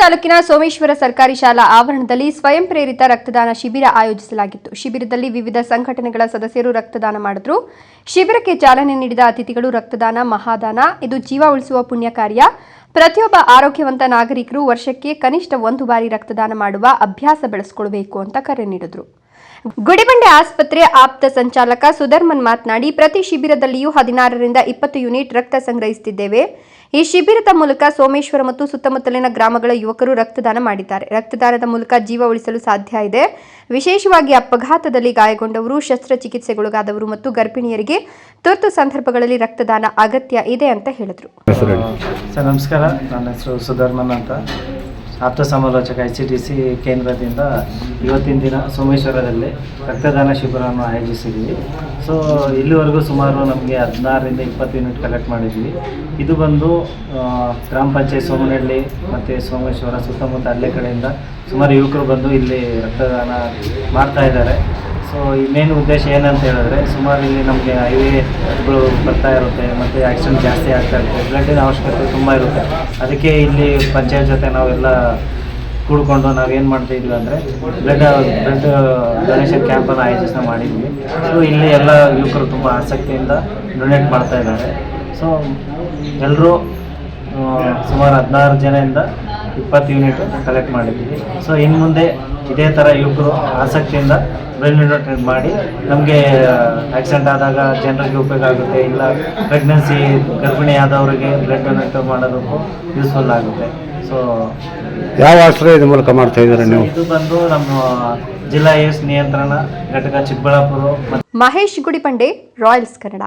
ತಾಲೂಕಿನ ಸೋಮೇಶ್ವರ ಸರ್ಕಾರಿ ಶಾಲಾ ಆವರಣದಲ್ಲಿ ಸ್ವಯಂ ಪ್ರೇರಿತ ರಕ್ತದಾನ ಶಿಬಿರ ಆಯೋಜಿಸಲಾಗಿತ್ತು. ಶಿಬಿರದಲ್ಲಿ ವಿವಿಧ ಸಂಘಟನೆಗಳ ಸದಸ್ಯರು ರಕ್ತದಾನ ಮಾಡಿದ್ರು. ಶಿಬಿರಕ್ಕೆ ಚಾಲನೆ ನೀಡಿದ ಅತಿಥಿಗಳು ರಕ್ತದಾನ, ಮಹಾದಾನ, ಇದು ಜೀವ ಉಳಿಸುವ ಪುಣ್ಯ ಕಾರ್ಯ. ಪ್ರತಿಯೊಬ್ಬ ಆರೋಗ್ಯವಂತ ನಾಗರಿಕರು ವರ್ಷಕ್ಕೆ ಕನಿಷ್ಠ ಒಂದು ಬಾರಿ ರಕ್ತದಾನ ಮಾಡುವ ಅಭ್ಯಾಸ ಬೆಳೆಸಿಕೊಳ್ಬೇಕು ಅಂತ ಕರೆ ನೀಡಿದ್ರು. ಗುಡಿಬಂಡೆ ಆಸ್ಪತ್ರೆ ಆಪ್ತ ಸಂಚಾಲಕ ಸುಧರ್ಮನ್ ಮಾತನಾಡಿ, ಪ್ರತಿ ಶಿಬಿರದಲ್ಲಿಯೂ ಹದಿನಾರರಿಂದ ಇಪ್ಪತ್ತು ಯೂನಿಟ್ ರಕ್ತ ಸಂಗ್ರಹಿಸುತ್ತಿದ್ದೇವೆ. ಈ ಶಿಬಿರದ ಮೂಲಕ ಸೋಮೇಶ್ವರ ಮತ್ತು ಸುತ್ತಮುತ್ತಲಿನ ಗ್ರಾಮಗಳ ಯುವಕರು ರಕ್ತದಾನ ಮಾಡಿದ್ದಾರೆ. ರಕ್ತದಾನದ ಮೂಲಕ ಜೀವ ಉಳಿಸಲು ಸಾಧ್ಯ ಇದೆ. ವಿಶೇಷವಾಗಿ ಅಪಘಾತದಲ್ಲಿ ಗಾಯಗೊಂಡವರು, ಶಸ್ತ್ರಚಿಕಿತ್ಸೆಗೊಳಗಾದವರು ಮತ್ತು ಗರ್ಭಿಣಿಯರಿಗೆ ತುರ್ತು ಸಂದರ್ಭಗಳಲ್ಲಿ ರಕ್ತದಾನ ಅಗತ್ಯ ಇದೆ ಅಂತ ಹೇಳಿದರು. ನಮಸ್ಕಾರ. ನನ್ನ ಹೆಸರು ಅಂತ. ಆಪ್ತ ಸಮಾಲೋಚಕ ಎಚ್ ಡಿ ಸಿ ಕೇಂದ್ರದಿಂದ ಇವತ್ತಿನ ದಿನ ಸೋಮೇಶ್ವರದಲ್ಲಿ ರಕ್ತದಾನ ಶಿಬಿರವನ್ನು ಆಯೋಜಿಸಿದ್ವಿ ಸೊ ಇಲ್ಲಿವರೆಗೂ ಸುಮಾರು ನಮಗೆ ಹದಿನಾರರಿಂದ ಇಪ್ಪತ್ತು ಯೂನಿಟ್ ಕಲೆಕ್ಟ್ ಮಾಡಿದ್ವಿ ಇದು ಬಂದು ಗ್ರಾಮ ಪಂಚಾಯತ್ ಸೋಮನಹಳ್ಳಿ ಮತ್ತು ಸೋಮೇಶ್ವರ ಸುತ್ತಮುತ್ತ ಹಳ್ಳಿ ಕಡೆಯಿಂದ ಸುಮಾರು ಯುವಕರು ಬಂದು ಇಲ್ಲಿ ರಕ್ತದಾನ ಮಾಡ್ತಾ ಇದ್ದಾರೆ. ಸೊ ಈ ಮೇನ್ ಉದ್ದೇಶ ಏನಂತ ಹೇಳಿದ್ರೆ, ಸುಮಾರು ಇಲ್ಲಿ ನಮಗೆ ಹೈವೇಗಳು ಬರ್ತಾ ಇರುತ್ತೆ, ಮತ್ತು ಆಕ್ಸಿಡೆಂಟ್ ಜಾಸ್ತಿ ಆಗ್ತಾ ಇರುತ್ತೆ. ಬ್ಲಡ್ಡಿನ ಅವಶ್ಯಕತೆ ತುಂಬ ಇರುತ್ತೆ. ಅದಕ್ಕೆ ಇಲ್ಲಿ ಪಂಚಾಯತ್ ಜೊತೆ ನಾವೆಲ್ಲ ಕೂಡ್ಕೊಂಡು ನಾವೇನು ಮಾಡ್ತಾ ಇದ್ವಿ ಅಂದರೆ ಬ್ಲಡ್ ಬ್ಲಡ್ ಡೊನೇಷನ್ ಕ್ಯಾಂಪನ್ನು ಆಯೋಜನೆ ಮಾಡಿದ್ವಿ. ಸೊ ಇಲ್ಲಿ ಎಲ್ಲ ಯುವಕರು ತುಂಬ ಆಸಕ್ತಿಯಿಂದ ಡೊನೇಟ್ ಮಾಡ್ತಾ ಇದ್ದಾರೆ. ಸೊ ಎಲ್ಲರೂ ಸುಮಾರು ಹದಿನಾರು ಜನದಿಂದ ಇಪ್ಪತ್ತು ಯೂನಿಟ್ ಕಲೆಕ್ಟ್ ಮಾಡಿದ್ದೀವಿ. ಸೊ ಇನ್ನು ಮುಂದೆ ಇದೇ ಥರ ಯುವಕರು ಆಸಕ್ತಿಯಿಂದ ಬ್ಲಡ್ ಡೊನೇಟ್ ಮಾಡಿ ನಮಗೆ ಆಕ್ಸಿಡೆಂಟ್ ಆದಾಗ ಜನರಿಗೆ ಉಪಯೋಗ ಆಗುತ್ತೆ ಇಲ್ಲ ಪ್ರೆಗ್ನೆನ್ಸಿ ಗರ್ಭಿಣಿ ಆದವರಿಗೆ ಬ್ಲಡ್ ಡೊನೇಟ್ ಮಾಡೋದಕ್ಕೂ ಯೂಸ್ಫುಲ್ ಆಗುತ್ತೆ. ಸೊ ಯಾವ ಆಶ್ರಯದ ಮೂಲಕ ಮಾಡ್ತಾ ಇದ್ದಾರೆ ನೀವು? ಇದು ಬಂದು ನಮ್ಮ ಜಿಲ್ಲಾ ಏಸ್ ನಿಯಂತ್ರಣ ಘಟಕ ಚಿಕ್ಕಬಳ್ಳಾಪುರ ಮತ್ತು ಮಹೇಶ್ ಗುಡಿಪಂಡೆ ರಾಯಲ್ಸ್ ಕನ್ನಡ